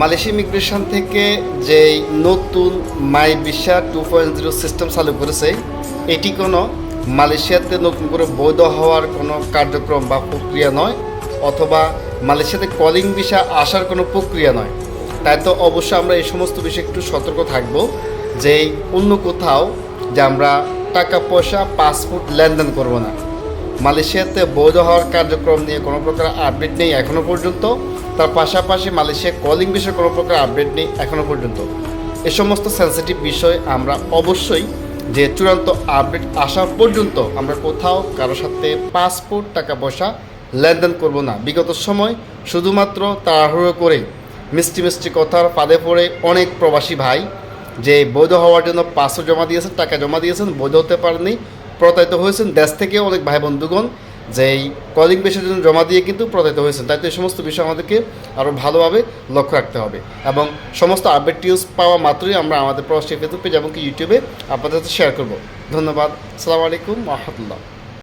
Malaysia immigration থেকে যে নতুন my visa two point zero system চালু করেছে, এটি কোনো মালয়েশিয়াতে নতুন করে বৈধ হওয়ার কোনো কার্যক্রম বা প্রক্রিয়া নয়, অথবা মালয়েশিয়াতে কলিং ভিসা আসার কোনো প্রক্রিয়া নয়। তাই তো অবশ্যই আমরা এই সমস্ত বিষয়ে একটু সতর্ক থাকব যে অন্য কোথাও যে আমরা টাকা, পয়সা পাসপোর্ট লেনদেন করব না। মালয়েশিয়াতে বৈধ হওয়ার কার্যক্রম নিয়ে কোনো প্রকার আপডেট নেই এখনও পর্যন্ত। তার পাশাপাশি মালয়েশিয়া কলিং বিষয়ে কোনো প্রকার আপডেট নেই এখনও পর্যন্ত। এ সমস্ত সেন্সিটিভ বিষয় আমরা অবশ্যই যে চূড়ান্ত আপডেট আসা পর্যন্ত আমরা কোথাও কারোর সাথে পাসপোর্ট টাকা পয়সা লেনদেন করব না। বিগত সময় শুধুমাত্র তাড়াহুড়ো করে মিষ্টি মিষ্টি কথার পাদে পড়ে অনেক প্রবাসী ভাই যে বৈধ হওয়ার জন্য পাসও জমা দিয়েছেন, টাকা জমা দিয়েছেন, বৈধ হতে পারেনি প্রতারিত হয়েছেন। দেশ থেকে অনেক ভাই বন্ধুগণ যে এই কলিং বেশির জন্য জমা দিয়ে কিন্তু প্রতারিত হয়েছেন। তাই তো এই সমস্ত বিষয় আমাদেরকে আরও ভালোভাবে লক্ষ্য রাখতে হবে। এবং সমস্ত আপডেট টিউজ পাওয়া মাত্রই আমরা আমাদের প্রবাসী ফেসবুক পেজ এবং ইউটিউবে আপনাদের সাথে শেয়ার করব। ধন্যবাদ। আসসালামু আলাইকুম রহমতুল্লাহ।